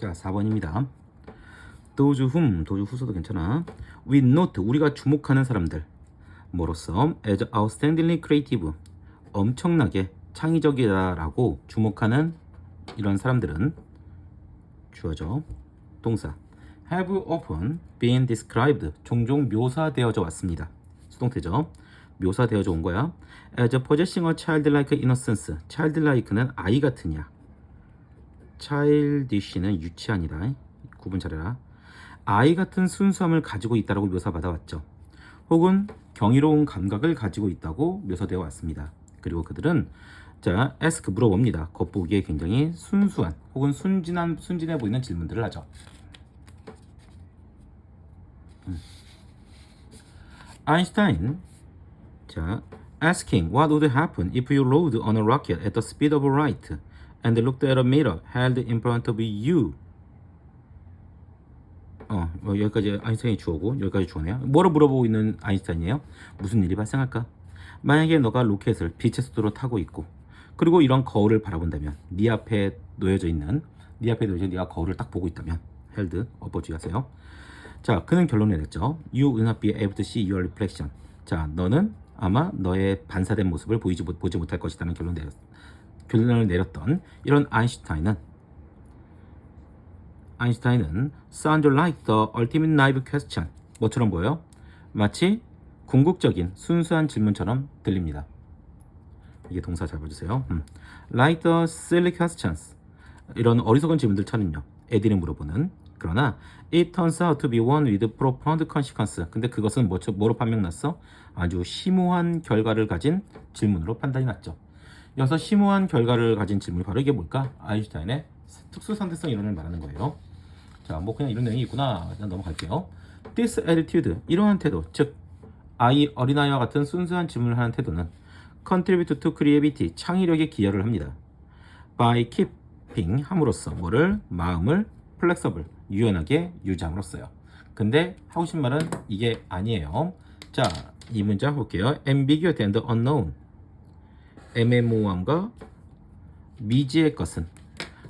자, 4번입니다. those whom, those 후서도 괜찮아. we note, 우리가 주목하는 사람들. 뭐로써 as outstandingly creative, 엄청나게 창의적이다라고 주목하는 이런 사람들은 주어져 동사 have often been described 종종 묘사되어져 왔습니다. 수동태죠. 묘사되어져 온 거야. as possessing a childlike innocence. childlike는 아이 같으냐. Childish는 유치한이다. 구분 잘해라. 아이 같은 순수함을 가지고 있다라고 묘사받아 왔죠. 혹은 경이로운 감각을 가지고 있다고 묘사되어 왔습니다. 그리고 그들은 자, ask 물어봅니다. 겉보기에 굉장히 순수한 혹은 순진한 순진해 보이는 질문들을 하죠. 음. 아인슈타인 자, asking what would happen if you rode on a rocket at the speed of light and looked at a mirror held in front of you. 어, 뭐 여기까지 아인슈타인이 주어고 여기까지 주어네요. 뭐로 물어보고 있는 아인슈타인이에요? 무슨 일이 발생할까? 만약에 너가 로켓을 빛의 속도로 타고 있고 그리고 이런 거울을 바라본다면 네 앞에 놓여져 있는 네 앞에 놓여져 있는 네가 거울을 딱 보고 있다면 헬드 어버 주의하세요. 자, 그는 결론을 내렸죠. You will not be able to see your reflection. 자, 너는 아마 너의 반사된 모습을 보이지 못, 보지 못할 것이라는 결론 내렸, 결론을 내렸던 이런 아인슈타인은 아인슈타인은 sound like the ultimate naive question. 뭐처럼 보여요? 마치 궁극적인 순수한 질문처럼 들립니다. 이게 동사 잘 봐주세요. 음. Like the silly questions. 이런 어리석은 질문들처럼요. 애들이 물어보는. 그러나 it turns out to be one with profound consequence. 근데 그것은 뭐, 뭐로 판명났어? 아주 심오한 결과를 가진 질문으로 판단이 났죠. 여기서 심오한 결과를 가진 질문이 바로 이게 뭘까? 아인슈타인의 특수 상대성 이론을 말하는 거예요. 자, 뭐 그냥 이런 내용이 있구나. 일단 넘어갈게요. This attitude, 이러한 태도, 즉 아이 어린아이와 같은 순수한 질문을 하는 태도는 contribute to creativity, 창의력에 기여를 합니다. by keeping 함으로써 뭐를 마음을 flexible, 유연하게 유지함으로써요. 근데 하고 싶은 말은 이게 아니에요. 자, 이 문장 볼게요. ambiguous and unknown. 애매모호함과 미지의 것은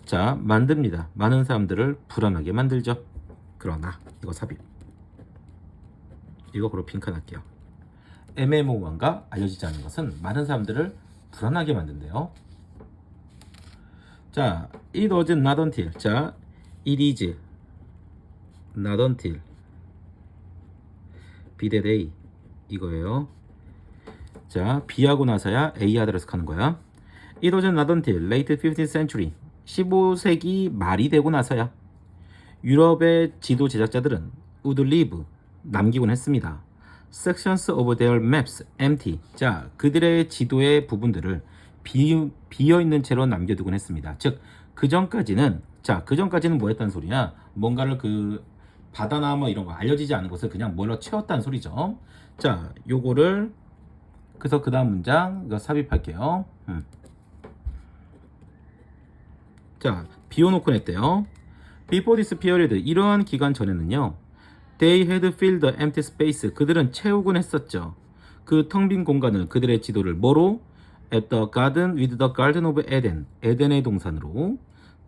자 만듭니다. 많은 사람들을 불안하게 만들죠. 그러나 이거 삽입. 이거 그로 핑크 할게요. 애매모호함과 알려지지 않은 것은 많은 사람들을 불안하게 만든대요. 자, it was not until. 자, it is not until. 비대 day 이거예요. 자, B하고 나서야 A 가는 거야. It was not until late 15th century. 15세기 말이 되고 나서야 유럽의 지도 제작자들은 would leave 남기곤 했습니다. Sections of their maps empty. 자, 그들의 지도의 부분들을 비, 비어 있는 채로 남겨두곤 했습니다. 즉, 그 전까지는 자, 그 전까지는 뭐였다는 소리냐? 뭔가를 그 바다나 뭐 이런 거 알려지지 않은 것을 그냥 뭘로 채웠다는 소리죠. 자, 요거를 그래서 그 다음 문장 이거 삽입할게요. 음. 자, 비워놓고 냈대요. Before this period, 이러한 기간 전에는요. They had filled the empty space. 그들은 채우곤 했었죠. 그 텅 빈 공간을 그들의 지도를 뭐로? At the garden with the garden of Eden. 에덴의 동산으로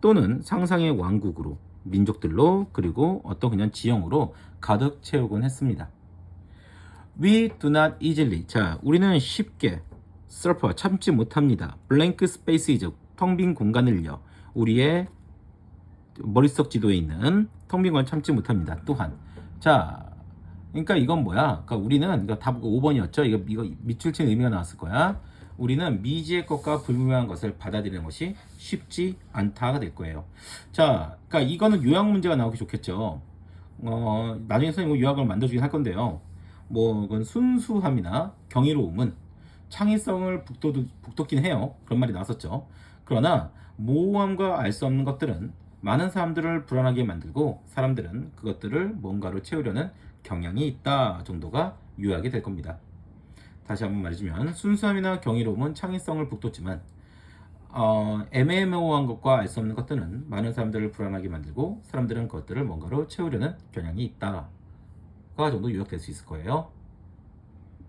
또는 상상의 왕국으로 민족들로 그리고 어떤 그냥 지형으로 가득 채우곤 했습니다. We do not easily. 자, 우리는 쉽게 surf 참지 못합니다. blank spaces 텅빈 공간을요. 우리의 머릿속 지도에 있는 텅 빈 걸 참지 못합니다. 또한 자, 그러니까 이건 뭐야? 그러니까 우리는 이거 답 5번이었죠. 이거 이거 밑줄 친 의미가 나왔을 거야. 우리는 미지의 것과 불분명한 것을 받아들이는 것이 쉽지 않다가 될 거예요. 자, 그러니까 이거는 요약 문제가 나오기 좋겠죠. 어, 나중에 선생님 요약을 만들어주긴 할 건데요. 뭐 순수함이나 경이로움은 창의성을 북돋, 북돋긴 해요. 그런 말이 나왔었죠. 그러나 모호함과 알 수 없는 것들은 많은 사람들을 불안하게 만들고 사람들은 그것들을 뭔가로 채우려는 경향이 있다 정도가 요약이 될 겁니다. 다시 한번 말해주면 순수함이나 경이로움은 창의성을 북돋지만 어, 애매모호한 것과 알 수 없는 것들은 많은 사람들을 불안하게 만들고 사람들은 그것들을 뭔가로 채우려는 경향이 있다 가 정도 요약될 수 있을 거예요.